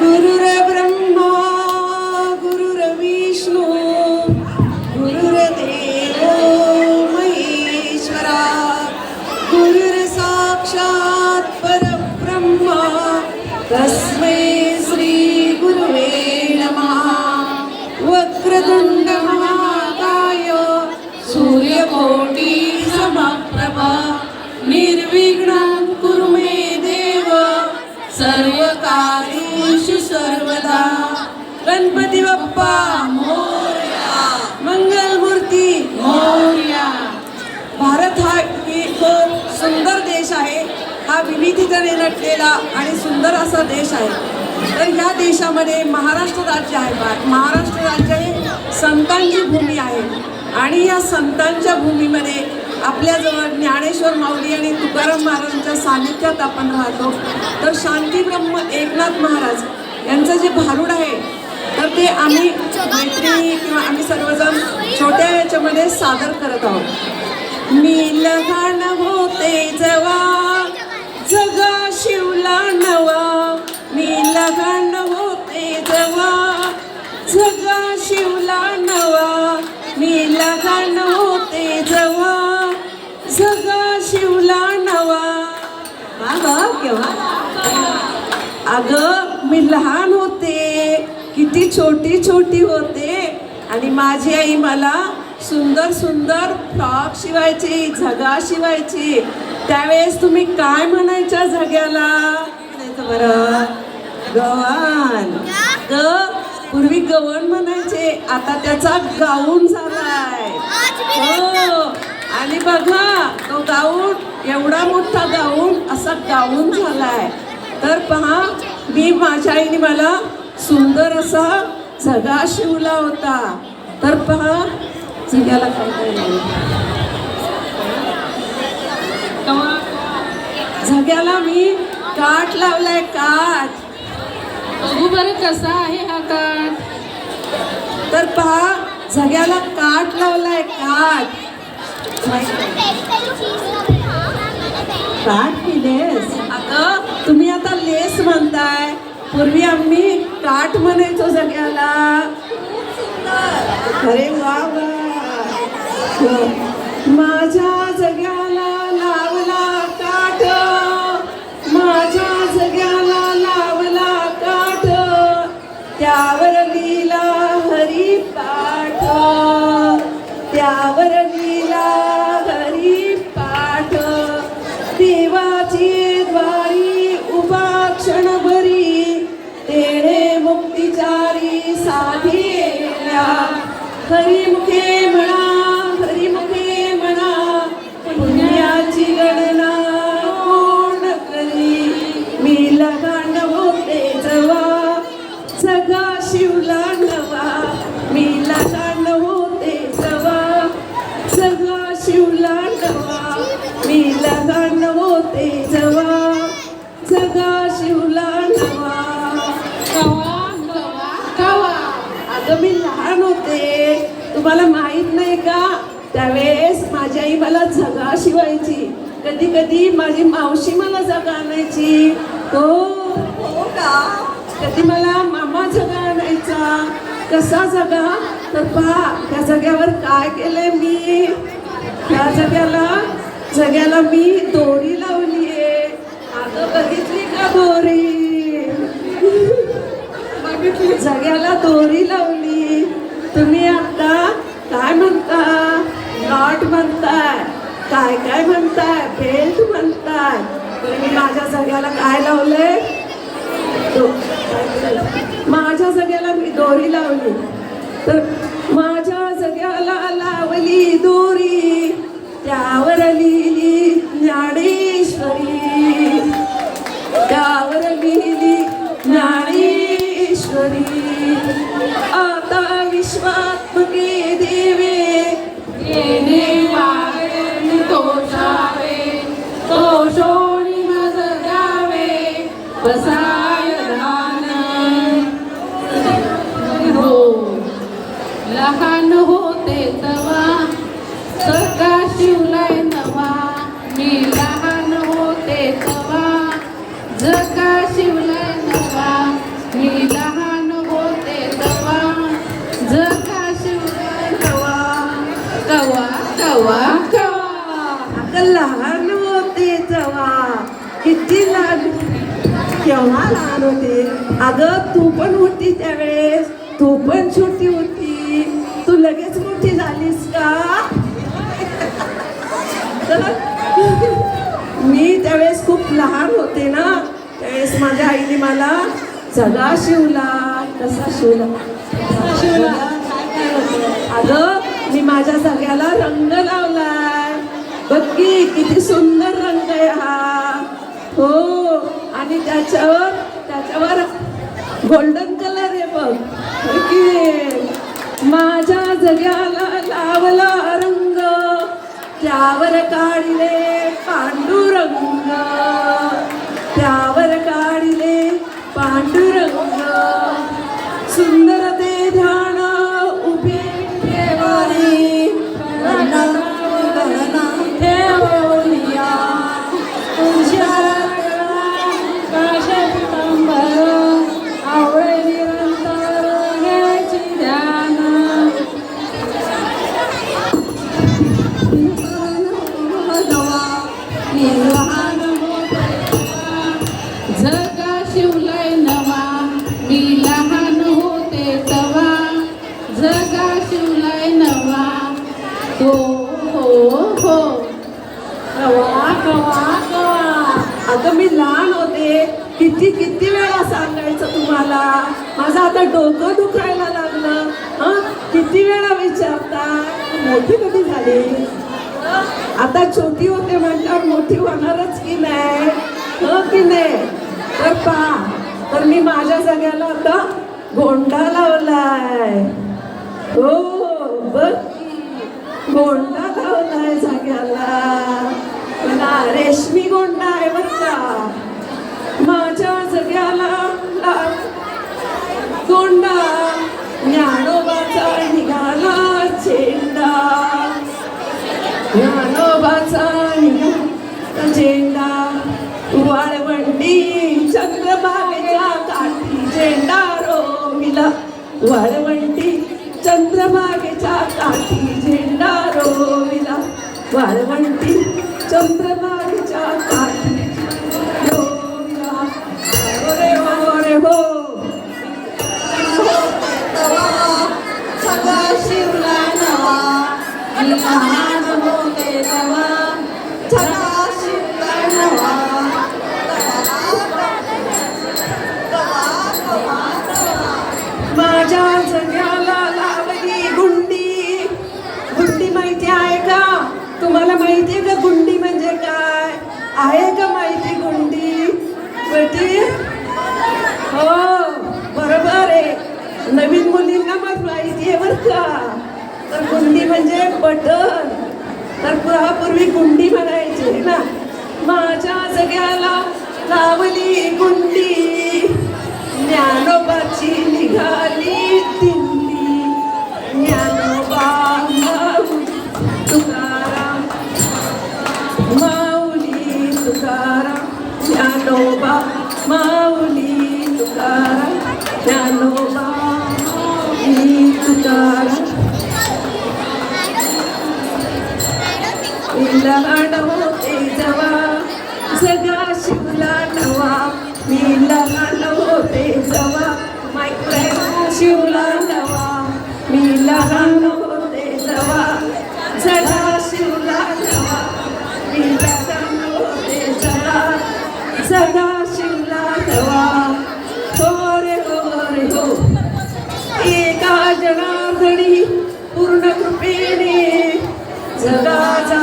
குரு विविधतेने नटलेला आणि सुंदर असा देश आहे. तर ह्या देशामध्ये महाराष्ट्र राज्य आहे. बा- महाराष्ट्र राज्य हे संतांची भूमी आहे. आणि या संतांच्या भूमीमध्ये आपल्याजवळ ज्ञानेश्वर माऊली आणि तुकाराम महाराजांच्या सानिध्यात आपण राहतो. तर शांतीब्रह्म एकनाथ महाराज यांचं जे भारूड आहे तर ते आम्ही मैत्रिणी किंवा आम्ही सर्वजण छोट्या याच्यामध्ये सादर करत आहोत. मी लहान होते जवा जगा शिवला नवा मी लहान होते जवा जगा शिवला नवा मी लहान होते जवा जगा शिवला नवा. हा ग केव्हा? अगं मी लहान होते किती छोटी छोटी होते. आणि माझी आई मला सुंदर सुंदर फ्रॉक शिवायची झगा शिवायची. त्यावेळेस तुम्ही काय म्हणायच्या झग्याला बरं. गवान ग पूर्वी गवण म्हणायचे आता त्याचा गाऊन झालाय. हो. आणि बघा तो गाऊन एवढा मोठा गाऊन असा गाऊन झालाय. तर पहा मी माझ्या आईने मला सुंदर असा झगा शिवला होता. तर पहा झग्याला काय काय नाही. झग्याला मी काठ लावलाय काठ. बघू बरं कसा आहे हा काठ. तर पहा झग्याला काठ लावलाय काठ. काठ की लेस? अगं तुम्ही आता लेस म्हणताय. पूर्वी आम्ही काठ म्हणायचो जग्याला अरे वा वा. माझ्या जग्याला लीला हरी पाठ त्यावर लीला होते जवा सगा शिवला नवा. कवा कवा कवा अगं मी लहान होते. तुम्हाला माहीत नाही का? त्यावेळेस माझी आई मला झगा शिवायची. कधी कधी माझी मावशी मला झगा आणायची. हो. हो का? कधी मला मामा झगा आणायचा. कसा जगा? तर पहा त्या जग्यावर काय केलंय मी? त्या जग्याला जग्याला मी दोरी लावलीये अगं बघितली दोरी बघितली जग्याला दोरी लावली. तुम्ही आता काय म्हणता? नॉट म्हणताय. काय काय म्हणताय? बेल्ट म्हणताय. पण मी माझ्या जग्याला काय लावलंय? माझ्या जग्याला मी दोरी लावली. तर माझ्या जग्याला लावली दोरी. त्यावर विश्वात्मके देवे। येणे वागे तोषावे। तोषोणी मज बसाय दान हो। लहान हो लहान होते तेव्हा किती लहान केव्हा लहान होते? अगं तू पण होती त्यावेळेस. तू पण छोटी होती. तू लगेच मोठी झालीस का? मी त्यावेळेस खूप लहान होते ना. त्यावेळेस माझ्या आईने मला सगळा शिवला. कसा शिवला? शिवला? अगं मी माझ्या सगळ्याला रंग लावलाय बघ की किती सुंदर रंग आहे हा. हो आणि त्याच्यावर त्याच्यावर गोल्डन कलर आहे बघ. की माझ्या जग्याला लावला रंग. त्यावर काढले पांडुरंग त्यावर काढले पांडुरंग सुंदर हो हो हो. कवा कवा कवा अगं मी लहान होते. किती किती वेळा सांगायचं तुम्हाला? माझं आता डोकं दुखायला लागलं. हां? किती वेळा विचारता? मोठी कधी झाली? आता छोटी होते म्हटल्यावर मोठी होणारच की नाही? हो की नाही? तर पा. तर मी माझ्या सगळ्याला आता गोंडा लावलाय. हो, हो. बर गोंडा लावलाय जाग्याला. रेशमी गोंडा आहे बर का. माझ्या जग्याला गोंडा. ज्ञानोबाचा निघाला झेंडा. ज्ञानोबाचा निघाला झेंडा. वाळवंटी चंद्रभागेच्या काठी झेंडा रोविला वाळवंटी चंद्रभागेच्या काठी झेंडा रोविला. वाळवंटी चंद्रभागेच्या काठी रोविला. हो. हो, हो, हो. शिवला नवा. माझ्या सगळ्याला लावली गुंडी ज्ञानोबाची निघाली दिंडी ज्ञानोबा माऊली तुकाराम माऊली तुकाराम ज्ञानोबा माऊली तुकाराम ज्ञानोबा माऊली तुकाराम मी शिवला मी लहान होते जेव्हा शिवला मी लहान होते जगा शिवला नवा हो हो. एका जनार्दनी पूर्ण कृपेने जगाचा